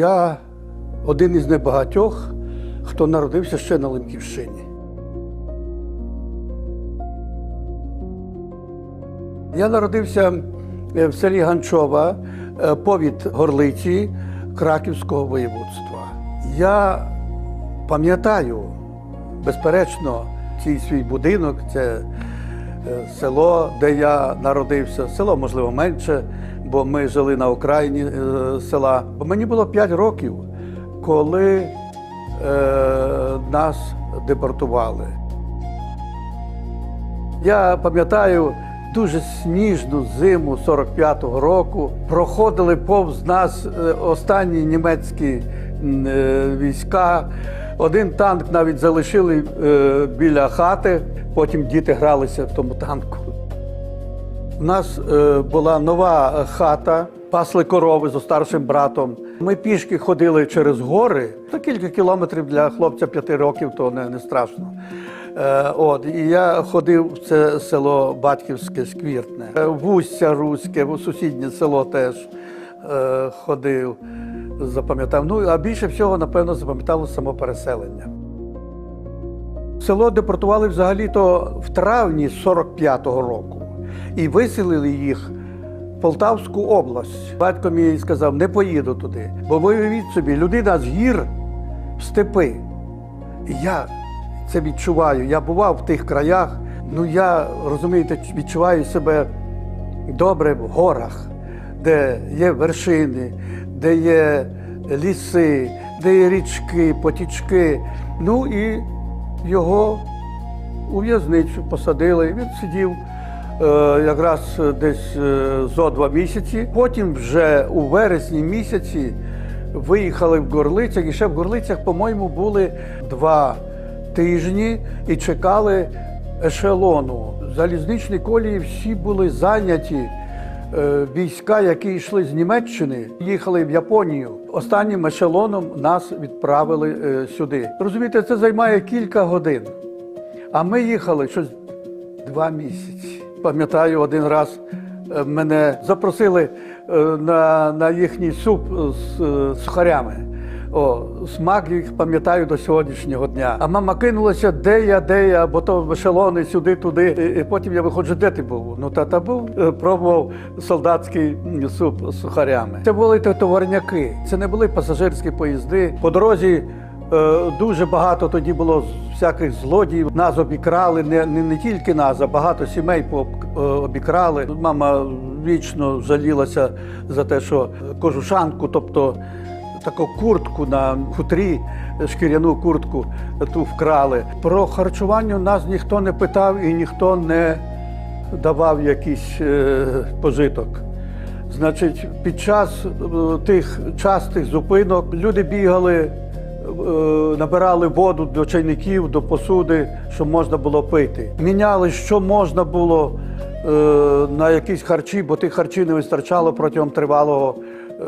Я один із небагатьох, хто народився ще на Лемківщині. Я народився е, в селі Ганчова, е, повід Горлиці Краківського воєводства. Я пам'ятаю, безперечно, цей свій будинок, це е, село, де я народився. Село, можливо, менше, бо ми жили на окраїні е, села. Мені було 5 років, коли е, нас депортували. Я пам'ятаю дуже сніжну зиму 45-го року. Проходили повз нас е, останні німецькі е, війська. Один танк навіть залишили біля хати, потім діти гралися в тому танку. У нас е, була нова хата, пасли корови з старшим братом. Ми пішки ходили через гори. То кілька кілометрів для хлопця п'яти років, то не, не страшно. Е, от, і я ходив в це село Батьківське Сквіртне, Е, в Устя Руське, в сусіднє село теж е, ходив, запам'ятав. Ну, а більше всього, напевно, запам'ятало само переселення. Село депортували взагалі-то в травні 45-го року і виселили їх в Полтавську область. Батько мій сказав, не поїду туди, бо виявіть собі, людина з гір в степи. І я це відчуваю. Я бував в тих краях, ну я розумієте, відчуваю себе добре в горах, де є вершини, де є ліси, де є річки, потічки. Ну і його у в'язницю посадили. Він сидів якраз десь е, зо два місяці. Потім вже у вересні місяці виїхали в Горлицях, і ще в Горлицях, по-моєму, були два тижні і чекали ешелону. Залізничні колії всі були зайняті. Е, Війська, які йшли з Німеччини, їхали в Японію. Останнім ешелоном нас відправили е, сюди. Розумієте, це займає кілька годин. А ми їхали щось два місяці. Пам'ятаю, один раз е, мене запросили е, на, на їхній суп з е, сухарями. О, смак їх пам'ятаю до сьогоднішнього дня. А мама кинулася, де я, де я, бо то ешелони сюди, туди. І, потім я виходжу, де ти був? Ну та та був, пробував солдатський суп з сухарями. Це були то- товарняки, це не були пасажирські поїзди. По дорозі Дуже багато тоді було всяких злодіїв. Нас обікрали, не, не, не тільки нас, а багато сімей е, обікрали. Мама вічно жалілася за те, що кожушанку, тобто таку куртку на хутрі, шкіряну куртку ту вкрали. Про харчування нас ніхто не питав і ніхто не давав якийсь е, пожиток. Значить, під час е, тих частих зупинок люди бігали, е, набирали воду до чайників, до посуди, щоб можна було пити. Міняли, що можна було е, на якісь харчі, бо тих харчів не вистачало протягом тривалого е,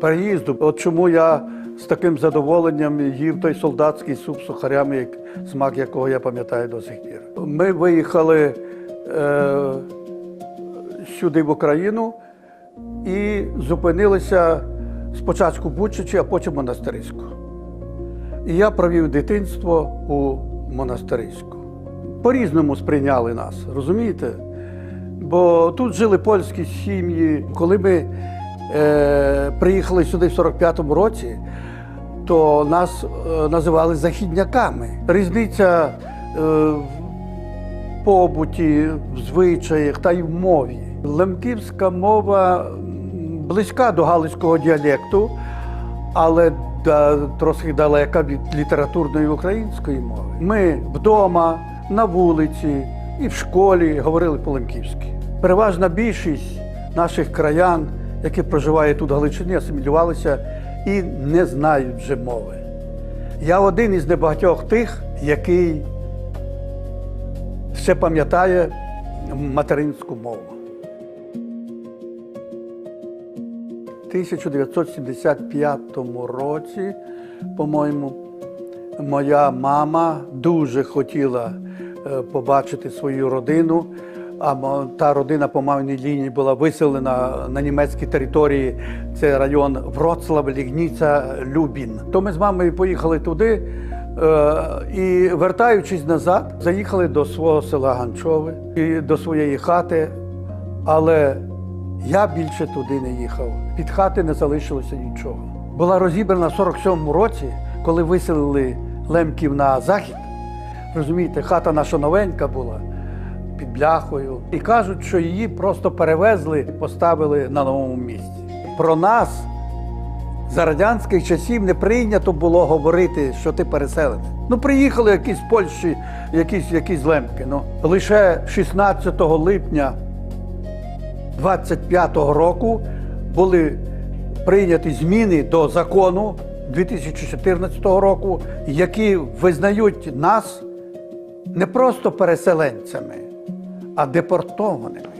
переїзду. От чому я з таким задоволенням їв той солдатський суп з сухарями, смак якого я пам'ятаю до сих пір. Ми виїхали. Е, сюди в Україну і зупинилися спочатку в Бучичі, а потім в Монастириську. І я провів дитинство у Монастириську. По-різному сприйняли нас, розумієте? Бо тут жили польські сім'ї. Коли ми е, приїхали сюди в 45-му році, то нас е, називали західняками. Різниця е, в побуті, в звичаях та й в мові. Лемківська мова близька до галицького діалекту, але трохи далека від літературної української мови. Ми вдома, на вулиці і в школі говорили по-лемківськи. Переважна більшість наших краян, які проживають тут в Галичині, асимілювалися і не знають вже мови. Я один із небагатьох тих, який ще пам'ятає материнську мову. 1975 році, по-моєму, моя мама дуже хотіла е, побачити свою родину. а та родина по маминій лінії була виселена на німецькій території. Це район Вроцлав, Лігніця, Любін. То ми з мамою поїхали туди е, і, вертаючись назад, заїхали до свого села Ганчове і до своєї хати. Але я більше туди не їхав. Від хати не залишилося нічого. Була розібрана в 47-му році, коли виселили лемків на захід. Розумієте, хата наша новенька була під бляхою. І кажуть, що її просто перевезли і поставили на новому місці. Про нас за радянських часів не прийнято було говорити, що ти переселенець. Ну, приїхали якісь з Польщі, якісь, якісь лемки. Ну. Лише 16 липня 25-го року були прийняті зміни до закону 2014 року, які визнають нас не просто переселенцями, а депортованими.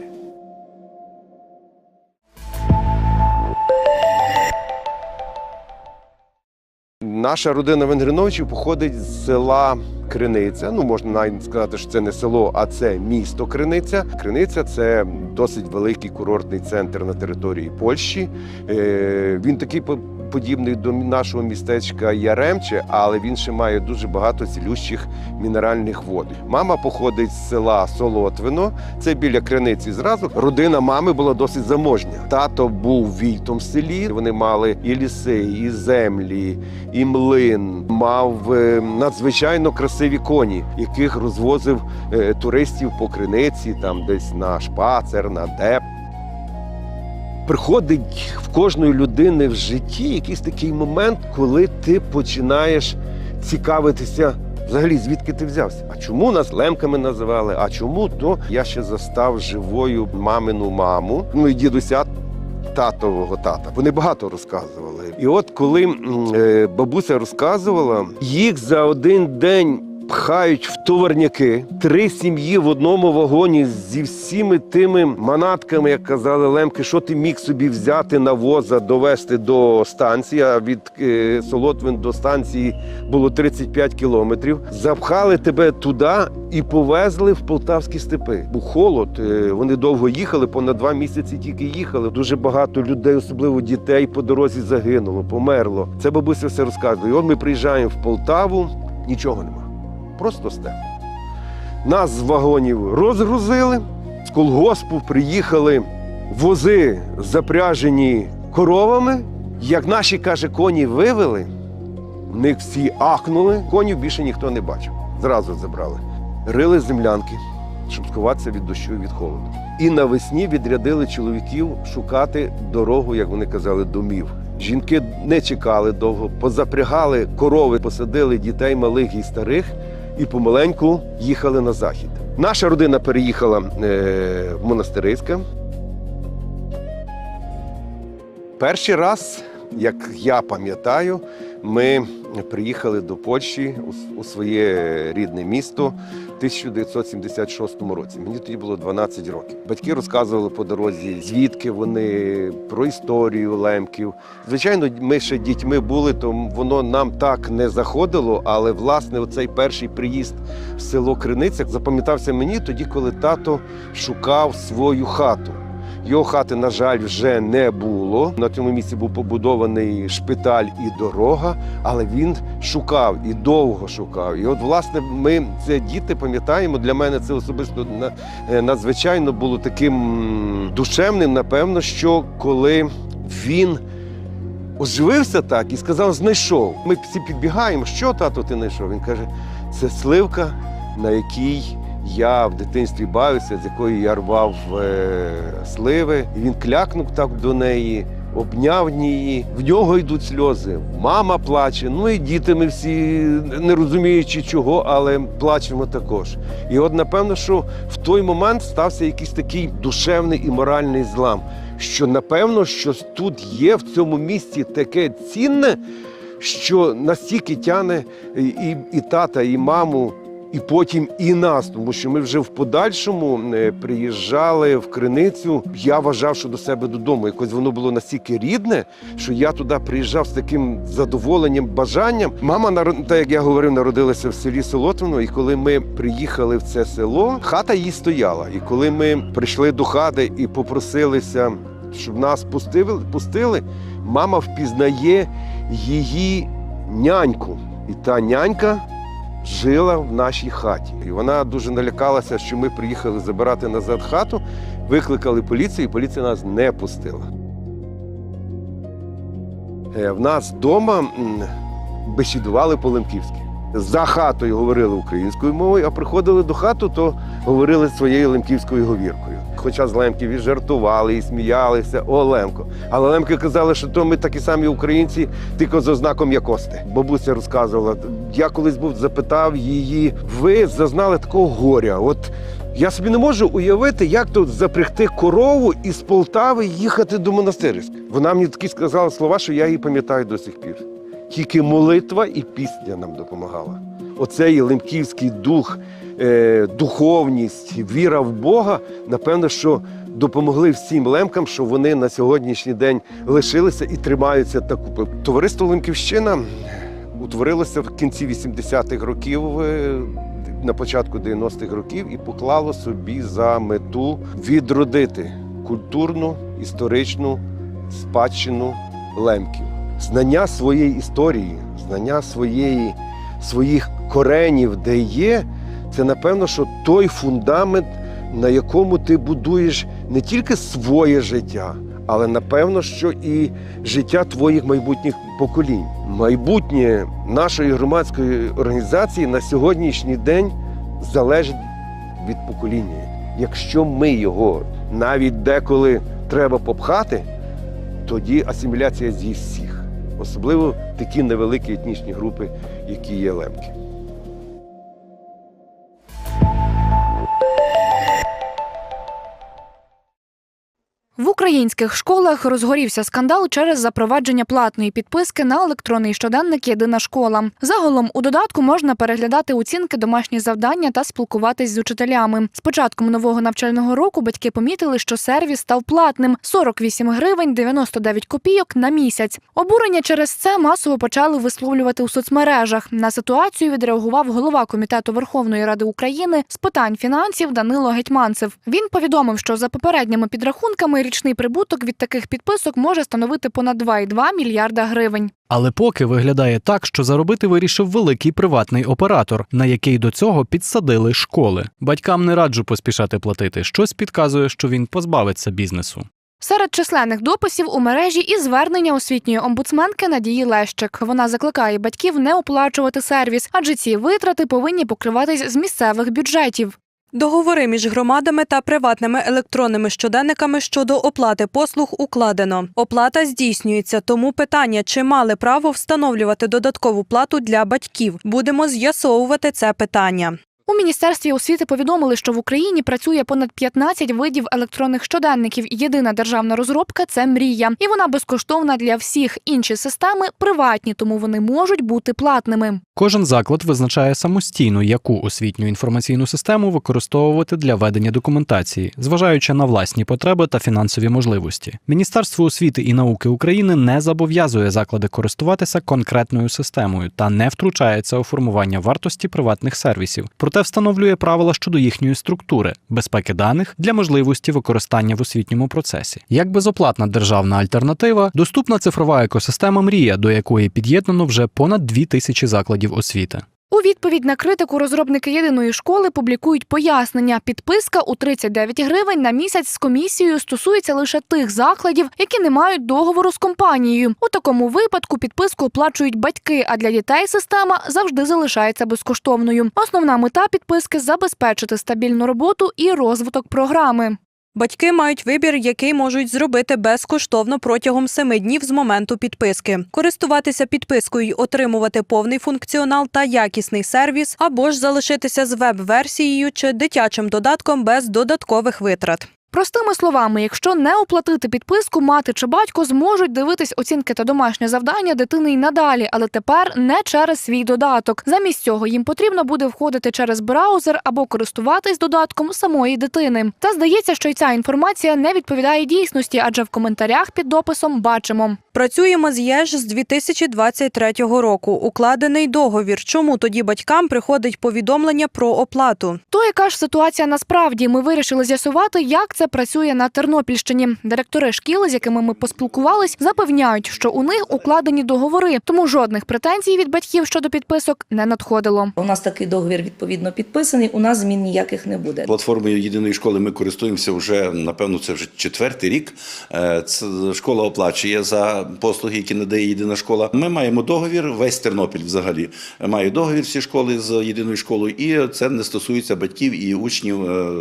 Наша родина Венгриновичів походить з села Криниця. Ну, можна навіть сказати, що це не село, а це місто Криниця. Криниця це досить великий курортний центр на території Польщі. Е, Він такий подібний до нашого містечка Яремче, але він ще має дуже багато цілющих мінеральних вод. Мама походить з села Солотвино, це біля криниці зразу. Родина мами була досить заможня. Тато був війтом в селі. Вони мали і ліси, і землі, і млин. Мав е, надзвичайно красиві коні, яких розвозив е, туристів по криниці, там десь на шпацер, на деп. Приходить в кожної людини в житті якийсь такий момент, коли ти починаєш цікавитися. Взагалі, звідки ти взявся? А чому нас лемками називали? А чому то я ще застав живою мамину маму, ну і дідуся татового тата. Вони багато розказували. І от коли е, бабуся розказувала, їх за один день. Пхають в товарняки три сім'ї в одному вагоні зі всіми тими манатками, як казали лемки, що ти міг собі взяти на воза, довести до станції. А від е, Солотвин до станції було 35 кілометрів. Запхали тебе туди і повезли в полтавські степи. Був холод. е, Вони довго їхали, понад два місяці тільки їхали. Дуже багато людей, особливо дітей, по дорозі загинуло, померло. Це бабуся все розказує. І от ми приїжджаємо в Полтаву, нічого нема. Просто степ. Нас з вагонів розгрузили, з колгоспу приїхали вози, запряжені коровами. Як наші, каже, коні вивели, в них всі ахнули, конів більше ніхто не бачив. Зразу забрали. Рили землянки, щоб сховатися від дощу і від холоду. І навесні відрядили чоловіків шукати дорогу, як вони казали, домів. Жінки не чекали довго, позапрягали корови, посадили дітей малих і старих і помаленьку їхали на захід. Наша родина переїхала е, в Монастириське. Перший раз, як я пам'ятаю, ми приїхали до Польщі у, своє рідне місто в 1976 році. Мені тоді було 12 років. Батьки розказували по дорозі, звідки вони, про історію лемків. Звичайно, ми ще дітьми були, то воно нам так не заходило, але власне оцей перший приїзд в село Криниця запам'ятався мені тоді, коли тато шукав свою хату. Його хати, на жаль, вже не було. На цьому місці був побудований шпиталь і дорога, але він шукав і довго шукав. І от, власне, ми це діти пам'ятаємо. Для мене це особисто е, надзвичайно було таким душевним, напевно, що коли він оживився так і сказав, знайшов. Ми всі підбігаємо, що тато ти знайшов? Він каже, це сливка, на якій я в дитинстві бавився, з якої я рвав е, сливи. І він клякнув так до неї, обняв її. В нього йдуть сльози. Мама плаче. Ну і діти ми всі не розуміючи чого, але плачемо також. І от напевно, що в той момент стався якийсь такий душевний і моральний злам. Що напевно, що тут є в цьому місці таке цінне, що настільки тяне і, і, тата, і маму і потім і нас, тому що ми вже в подальшому е, приїжджали в криницю. Я вважав, що до себе додому. Якось воно було настільки рідне, що я туди приїжджав з таким задоволенням, бажанням. Мама так як я говорив, народилася в селі Солотвино, і коли ми приїхали в це село, хата її стояла. І коли ми прийшли до хати і попросилися, щоб нас пустили, пустили, мама впізнає її няньку. І та нянька жила в нашій хаті. І вона дуже налякалася, що ми приїхали забирати назад хату, викликали поліцію, і поліція нас не пустила. Е, В нас вдома бесідували по-лемківськи. За хатою говорили українською мовою, а приходили до хату, то говорили своєю лемківською говіркою. Хоча з лемків і жартували, і сміялися, о, лемко. Але лемки казали, що то ми такі самі українці, тільки з ознаком якости. Бабуся розказувала. Я колись був запитав її: ви зазнали такого горя? От я собі не можу уявити, як тут запрягти корову із Полтави їхати до монастирська. Вона мені такі сказала слова, що я її пам'ятаю до сих пір. Тільки молитва і пісня нам допомагала. Оцей лемківський дух, е, духовність, віра в Бога, напевно, що допомогли всім лемкам, що вони на сьогоднішній день лишилися і тримаються та купи. Товариство Лемківщина утворилося в кінці 80-х років. е, На початку 90-х років і поклало собі за мету відродити культурну, історичну спадщину лемків знання своєї історії, знання своєї, своїх коренів, де є, це напевно, що той фундамент, на якому ти будуєш не тільки своє життя, але напевно, що і життя твоїх майбутніх поколінь. Майбутнє нашої громадської організації на сьогоднішній день залежить від покоління. Якщо ми його навіть деколи треба попхати, тоді асиміляція з'їсть всіх, особливо такі невеликі етнічні групи, які є лемки. Українських школах розгорівся скандал через запровадження платної підписки на електронний щоденник Єдина школа. Загалом у додатку можна переглядати оцінки, домашні завдання та спілкуватись з учителями. З початком нового навчального року батьки помітили, що сервіс став платним 48 гривень 99 копійок на місяць. Обурення через це масово почали висловлювати у соцмережах. На ситуацію відреагував голова комітету Верховної Ради України з питань фінансів Данило Гетьманцев. Він повідомив, що за попередніми підрахунками річний прибуток від таких підписок може становити понад 2,2 мільярда гривень. Але поки виглядає так, що заробити вирішив великий приватний оператор, на який до цього підсадили школи. Батькам не раджу поспішати платити. Щось підказує, що він позбавиться бізнесу. Серед численних дописів у мережі і звернення освітньої омбудсменки Надії Лещик. Вона закликає батьків не оплачувати сервіс, адже ці витрати повинні покриватись з місцевих бюджетів. Договори між громадами та приватними електронними щоденниками щодо оплати послуг укладено. Оплата здійснюється, тому питання, чи мали право встановлювати додаткову плату для батьків. Будемо з'ясовувати це питання. У міністерстві освіти повідомили, що в Україні працює понад 15 видів електронних щоденників. Єдина державна розробка це мрія, і вона безкоштовна для всіх. Інші системи приватні, тому вони можуть бути платними. Кожен заклад визначає самостійно, яку освітню інформаційну систему використовувати для ведення документації, зважаючи на власні потреби та фінансові можливості. Міністерство освіти і науки України не зобов'язує заклади користуватися конкретною системою та не втручається у формування вартості приватних сервісів, проте встановлює правила щодо їхньої структури, безпеки даних для можливості використання в освітньому процесі. Як безоплатна державна альтернатива, доступна цифрова екосистема Мрія, до якої під'єднано вже понад дві тисячі закладів освіти. У відповідь на критику розробники єдиної школи публікують пояснення. Підписка у 39 гривень на місяць з комісією стосується лише тих закладів, які не мають договору з компанією. У такому випадку підписку оплачують батьки, а для дітей система завжди залишається безкоштовною. Основна мета підписки забезпечити стабільну роботу і розвиток програми. Батьки мають вибір, який можуть зробити безкоштовно протягом семи днів з моменту підписки, користуватися підпискою, й отримувати повний функціонал та якісний сервіс, або ж залишитися з веб-версією чи дитячим додатком без додаткових витрат. Простими словами, якщо не оплатити підписку, мати чи батько зможуть дивитись оцінки та домашнє завдання дитини й надалі, але тепер не через свій додаток. Замість цього їм потрібно буде входити через браузер або користуватись додатком самої дитини. Та здається, що й ця інформація не відповідає дійсності, адже в коментарях під дописом бачимо. Працюємо з ЄЖ з 2023 року. Укладений договір. Чому тоді батькам приходить повідомлення про оплату? То яка ж ситуація насправді? Ми вирішили з'ясувати, як це працює на Тернопільщині. Директори шкіл, з якими ми поспілкувались, запевняють, що у них укладені договори, тому жодних претензій від батьків щодо підписок не надходило. У нас такий договір відповідно підписаний. У нас змін ніяких не буде. Платформою єдиної школи ми користуємося вже напевно. Це вже четвертий рік. Е, школа оплачує за послуги, які надає єдина школа. Ми маємо договір. Весь Тернопіль взагалі має договір всі школи з єдиною школою, і це не стосується батьків і учнів е,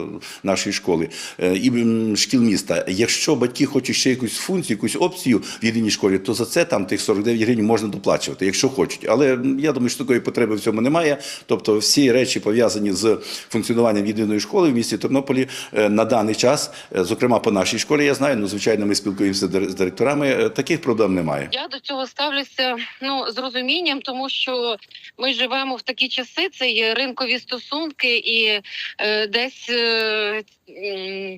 нашої школи е, і шкіл міста. Якщо батьки хочуть ще якусь функцію, якусь опцію в єдиній школі, то за це там тих 49 гривень можна доплачувати, якщо хочуть. Але я думаю, що такої потреби в цьому немає. Тобто, всі речі пов'язані з функціонуванням єдиної школи в місті Тернополі е, на даний час, зокрема по нашій школі, я знаю. Ну звичайно, ми спілкуємося з директорами. Таких проблем немає. Я до цього ставлюся ну з розумінням, тому що ми живемо в такі часи. Це є ринкові стосунки, і е, десь е,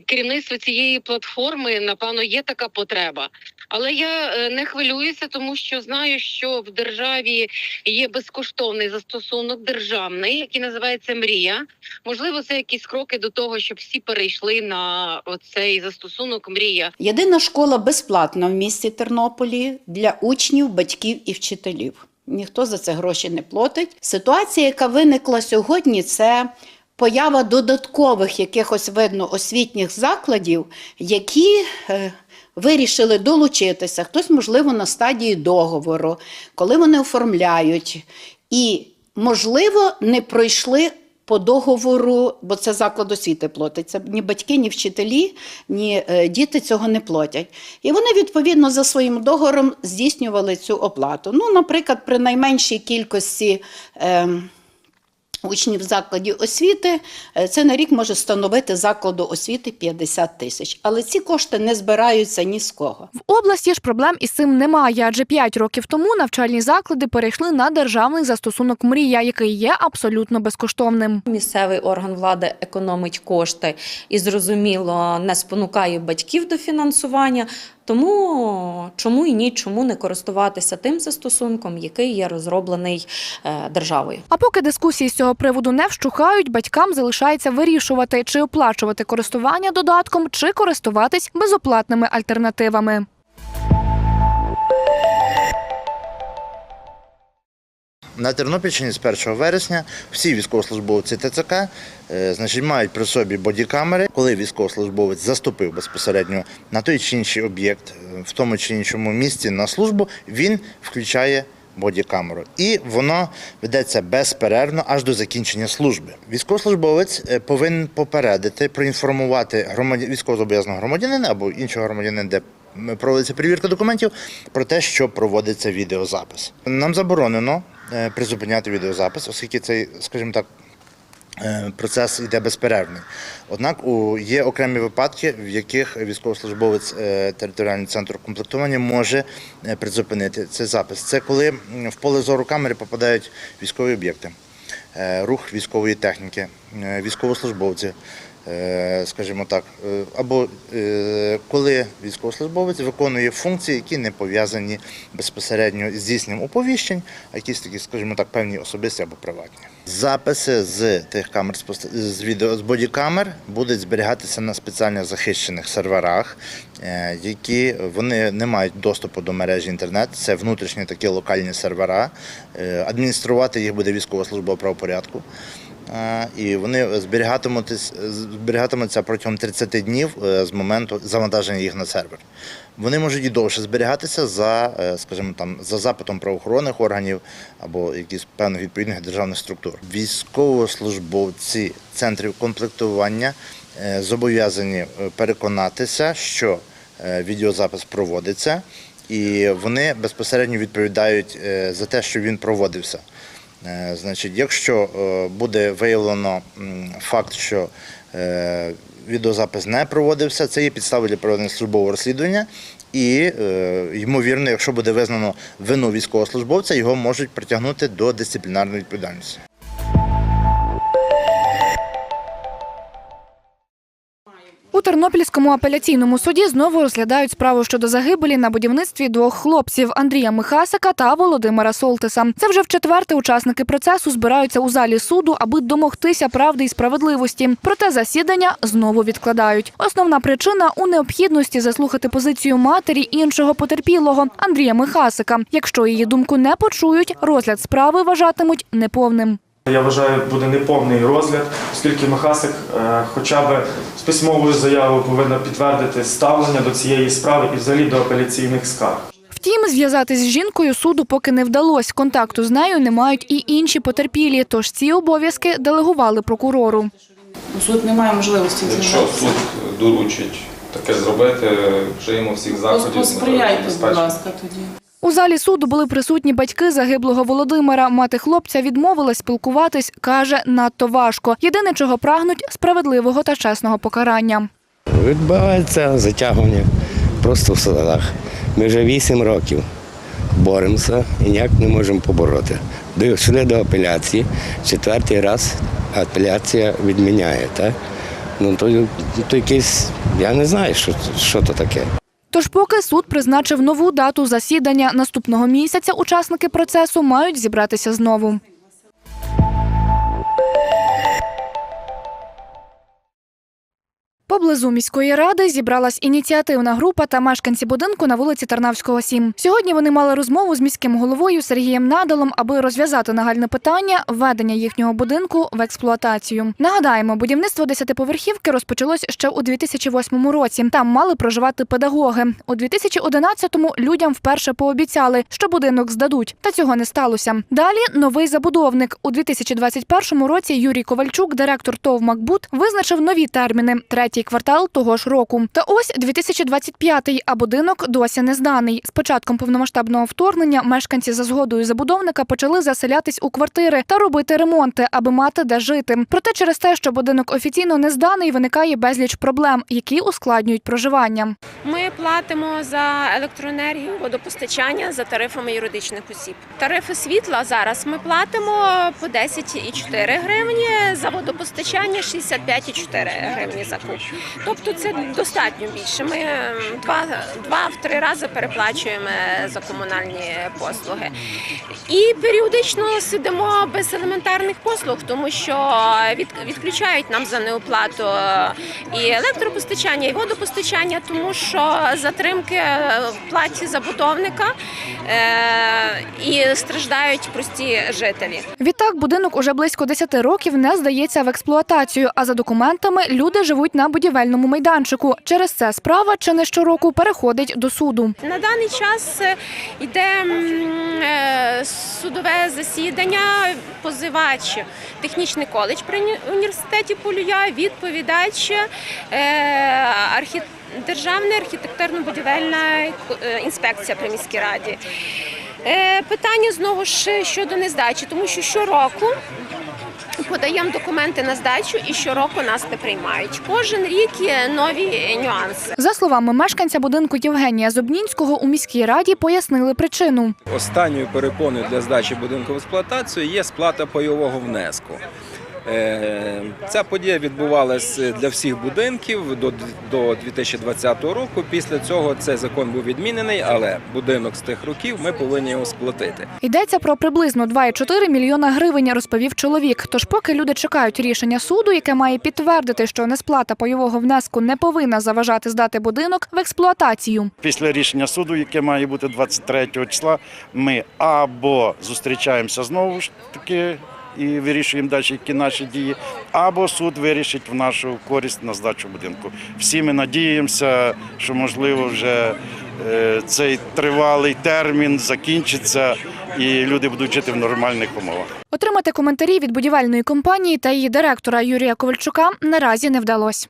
керівництво цієї платформи напевно є така потреба. Але я е, не хвилююся, тому що знаю, що в державі є безкоштовний застосунок державний, який називається Мрія. Можливо, це якісь кроки до того, щоб всі перейшли на цей застосунок Мрія. Єдина школа безплатна в місті Тернополі для учнів, батьків і вчителів. Ніхто за це гроші не платить. Ситуація, яка виникла сьогодні, це поява додаткових якихось видно освітніх закладів, які е, вирішили долучитися. Хтось, можливо, на стадії договору, коли вони оформляють, і, можливо, не пройшли по договору, бо це заклад освіти платить. Це ні батьки, ні вчителі, ні е, діти цього не платять. І вони відповідно за своїм договором здійснювали цю оплату. Ну, наприклад, при найменшій кількості. Е, Учнів закладів освіти е, це на рік може становити закладу освіти 50 тисяч, але ці кошти не збираються ні з кого. В області ж проблем із цим немає, адже 5 років тому навчальні заклади перейшли на державний застосунок Мрія, який є абсолютно безкоштовним. Місцевий орган влади економить кошти і зрозуміло не спонукає батьків до фінансування. Тому чому і ні, чому не користуватися тим застосунком, який є розроблений е, державою. А поки дискусії з цього приводу не вщухають, батькам залишається вирішувати, чи оплачувати користування додатком, чи користуватись безоплатними альтернативами. На Тернопільщині з 1 вересня всі військовослужбовці ТЦК е, значить, мають при собі бодікамери. Коли військовослужбовець заступив безпосередньо на той чи інший об'єкт, е, в тому чи іншому місці на службу, він включає бодікамеру. І воно ведеться безперервно аж до закінчення служби. Військовослужбовець е, повинен попередити, проінформувати громадян, військовозобов'язаного громадянина або іншого громадянина, де проводиться перевірка документів, про те, що проводиться відеозапис. Нам заборонено призупиняти відеозапис, оскільки цей, скажімо так, е, процес йде безперервний. Однак є окремі випадки, в яких військовослужбовець е, територіального центру комплектування може е, призупинити цей запис. Це коли в поле зору камери попадають військові об'єкти, е, рух військової техніки, е, військовослужбовці. Е, Скажімо так, е, або е, коли військовослужбовець виконує функції, які не пов'язані безпосередньо з здійсненням оповіщень, а якісь такі, скажімо так, певні особисті або приватні. Записи з тих камер з відео з бодікамер будуть зберігатися на спеціально захищених серверах, які вони не мають доступу до мережі інтернет. Це внутрішні такі локальні сервера. Адмініструвати їх буде військова служба правопорядку. І вони зберігатимуться, зберігатимуться протягом 30 днів е, з моменту завантаження їх на сервер. Вони можуть і довше зберігатися за, е, скажімо, там за запитом правоохоронних органів або якихось певних відповідних державних структур. Військовослужбовці центрів комплектування е, зобов'язані переконатися, що відеозапис проводиться, і вони безпосередньо відповідають за те, що він проводився. Е, Значить, якщо е, буде виявлено факт, що е, відеозапис не проводився. Це є підстави для проведення службового розслідування. І, ймовірно, якщо буде визнано вину військовослужбовця, його можуть притягнути до дисциплінарної відповідальності. Тернопільському апеляційному суді знову розглядають справу щодо загибелі на будівництві двох хлопців Андрія Михасика та Володимира Солтиса. Це вже в четверте учасники процесу збираються у залі суду, аби домогтися правди і справедливості. Проте засідання знову відкладають. Основна причина у необхідності заслухати позицію матері іншого потерпілого Андрія Михасика. Якщо її думку не почують, розгляд справи вважатимуть неповним. Я вважаю, буде неповний розгляд, оскільки Михасик е, хоча б з письмовою заявою повинна підтвердити ставлення до цієї справи і взагалі до апеляційних скарг. Втім, зв'язатись з жінкою суду поки не вдалося. Контакту з нею не мають і інші потерпілі, тож ці обов'язки делегували прокурору. Суд не має можливості Якщо суд доручить таке зробити, вжиємо всіх заходів. Посприяйте, будь ласка, тоді. У залі суду були присутні батьки загиблого Володимира. Мати хлопця відмовилась спілкуватись, каже, надто важко. Єдине, чого прагнуть справедливого та чесного покарання. Відбувається затягування просто в судах. Ми вже вісім років боремося і ніяк не можемо побороти. Дійшли до апеляції, четвертий раз апеляція відміняє. Так? Ну, то, то якийсь, я не знаю, що, що то таке. Тож, поки суд призначив нову дату засідання наступного місяця, учасники процесу мають зібратися знову. Поблизу міської ради зібралась ініціативна група та мешканці будинку на вулиці Тарнавського 7. Сьогодні вони мали розмову з міським головою Сергієм Надалом, аби розв'язати нагальне питання введення їхнього будинку в експлуатацію. Нагадаємо, будівництво десятиповерхівки розпочалось ще у 2008 році. Там мали проживати педагоги. У 2011-му людям вперше пообіцяли, що будинок здадуть, та цього не сталося. Далі новий забудовник у 2021 році. Юрій Ковальчук, директор ТОВ Макбут, визначив нові терміни третій квартал того ж року. Та ось 2025-й, а будинок досі не зданий. З початком повномасштабного вторгнення мешканці за згодою забудовника почали заселятись у квартири та робити ремонти, аби мати де жити. Проте через те, що будинок офіційно не зданий, виникає безліч проблем, які ускладнюють проживання. Ми платимо за електроенергію, водопостачання за тарифами юридичних осіб. Тарифи світла зараз ми платимо по 10,4 гривні, за водопостачання 65,4 гривні за куб. Тобто це достатньо більше. Ми ем, два, два в три рази переплачуємо за комунальні послуги. І періодично сидимо без елементарних послуг, тому що від, відключають нам за неоплату і електропостачання, і водопостачання, тому що затримки в платі забудовника е, і страждають прості жителі. Відтак будинок уже близько 10 років не здається в експлуатацію. А за документами люди живуть на будівельному майданчику. Через це справа чи не щороку переходить до суду. На даний час е, йде е, судове засідання. Позивач технічний коледж при університеті Полюя, відповідач е. Державна архітектурно-будівельна інспекція при міській раді. Питання знову ж щодо нездачі, тому що щороку подаємо документи на здачу і щороку нас не приймають. Кожен рік є нові нюанси. За словами мешканця будинку Євгенія Зубнінського, у міській раді пояснили причину. Останньою перепоною для здачі будинку в експлуатацію є сплата пайового внеску. Е, Ця подія відбувалася для всіх будинків до до 2020 року. Після цього цей закон був відмінений, але будинок з тих років ми повинні його сплатити. Йдеться про приблизно 2,4 мільйона гривень, розповів чоловік. Тож, поки люди чекають рішення суду, яке має підтвердити, що несплата пайового внеску не повинна заважати здати будинок в експлуатацію. Після рішення суду, яке має бути 23 числа, ми або зустрічаємося знову ж таки і вирішуємо далі, які наші дії, або суд вирішить в нашу користь на здачу будинку. Всі ми надіємося, що можливо вже е, цей тривалий термін закінчиться і люди будуть жити в нормальних умовах. Отримати коментарі від будівельної компанії та її директора Юрія Ковальчука наразі не вдалося.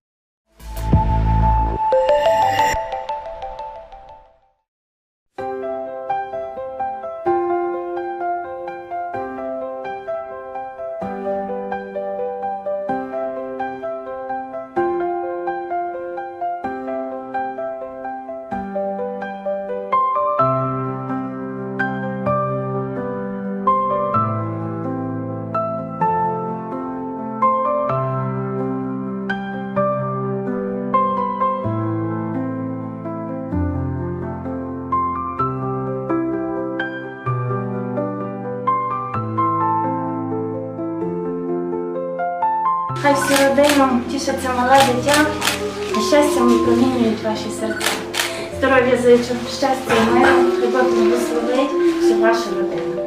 Тішаться а щастям випромінюють ваші серця. Здоров'я зичу, щастя і миру, любов благословить всю вашу родину.